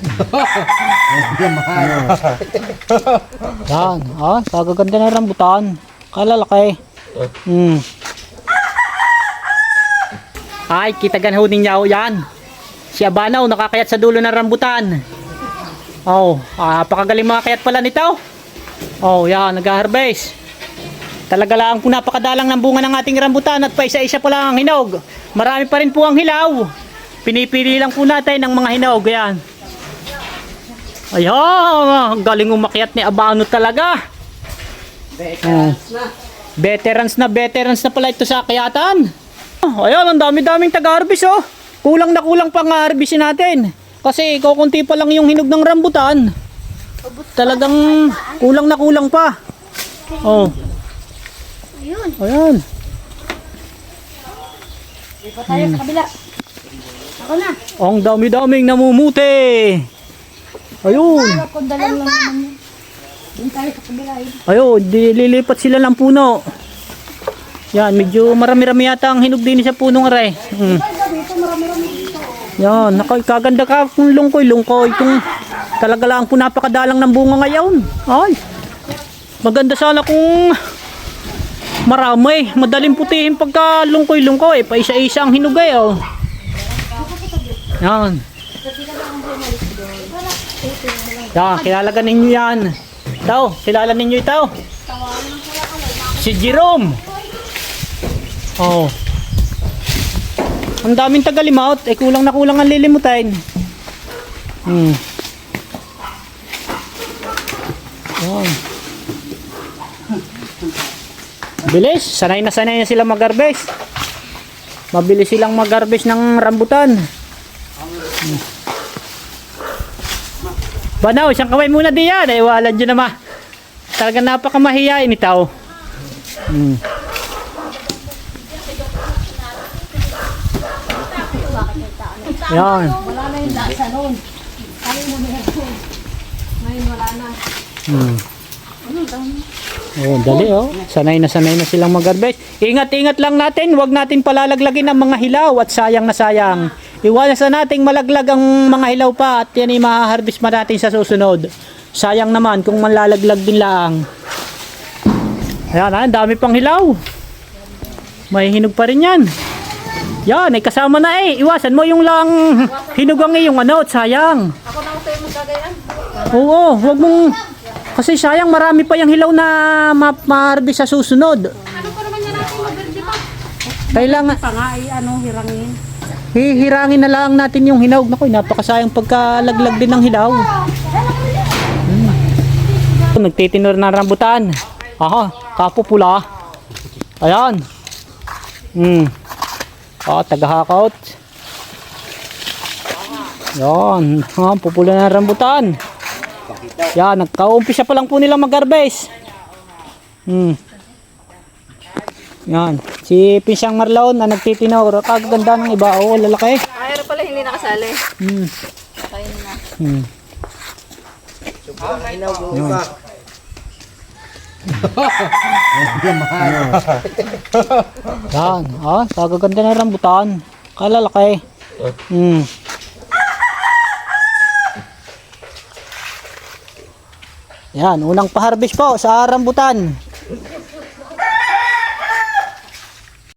Yan, ah, kagaganda na rambutan. Kalalaki. Hmm. Ay, kita ganho ninyo yan. Si Abanaw nakakayat sa dulo ng rambutan. Oh, ah, napakagaling mga kayat pala nito. Oh, yan, nag-harvest. Talaga lang po napakadalang ng bunga ng ating rambutan at pa isa-isa pa lang ang hinog. Marami pa rin po ang hilaw. Pinipili lang po natin ng mga hinog. Yan. Ayan, galing umakyat ni Abano talaga. Oh. Veterans na veterans na pala ito sa akyatan. Oh, ayan, ang dami-daming taga-harvest oh. Kulang na kulang pang harvestin natin. Kasi kukunti pa lang yung hinog ng rambutan. Talagang kulang na kulang pa. Oh. Ayun. Ayan. Lipat tayo sa kabila. Ako na. Ang dami-daming namumuti. Ayun. Kundalan lang naman yun. Doon tayo sa kabila. eh. Ayun, di, lilipat sila ng puno. Yan, medyo marami-rami yata ang hinog din sa punong aray. Mm. Ay, gabi ito marami-rami dito. Yan, nakay kaganda ka kung lungkoy, lungkoy. Kung talaga lang po napakadalang ng bunga ngayon. Ay, maganda sana kung marami. Madaling putihin pagka lungkoy, lungkoy. Pa isa-isa ang hinog eh, oh. Yan. Yan, kilalagan ninyo yan. Ito, kilala ninyo ito. Si Jerome. Oh. Ang daming tagalimot, eh kulang na kulang ang lilimutin. Hmm. Yan. Bilis, sanay na sanay na sila mag-harvest. Mabilis silang mag-harvest ng rambutan. Hmm. Banaw, isang kamay muna diyan. Eh, wala dyan naman. Talaga napakamahiyain ni tao. Hmm. Yan. Wala na yung lasa noon. Kaya mo. Ngayon wala na. Hmm. Ano? Oh, dali oh. Sanay na sanay na silang mag-harvest. Ingat-ingat lang natin, huwag natin palalaglagin ang mga hilaw at sayang na sayang. Iwasan nating malaglag ang mga hilaw pa at yan ay maharvest pa natin sa susunod. Sayang naman kung malalaglag din lang. Ayan, ah, ang dami pang hilaw. May hinog pa rin yan. Yan, ay kasama na eh. Iwasan mo yung lang hinog ang iyong ano, sayang. Ako na ako tayo magkagayan. Oo, wag mong kasi sayang marami pa yung hilaw na ma- ma-harvest sa susunod. Ano pa naman yan natin mag-birthday pa? Kailangan Pa nga ay ano, hirangin. Hihirangin na lang natin yung hinog. Naku, napakasayang pagkalaglag din ng hilaw. Hmm. Nagtitinor na rambutan. Aha, kapo pula. Ayan. Hmm. Ah, tagahakot. Yan, ha, pupula ng rambutan. Yan, nagka-umpisa pa lang po nilang mag-harvest. Hmm. Yan. Si Pinsang Marlon na nagtitinor. Kaganda ng iba. Oo, lalaki. Ay, pala hindi nakasali. Hmm. Kain na. Hmm. Yan. Ah, kagaganda ng rambutan. Kalalaki. Hmm. Yan, unang pa-harvest po sa rambutan.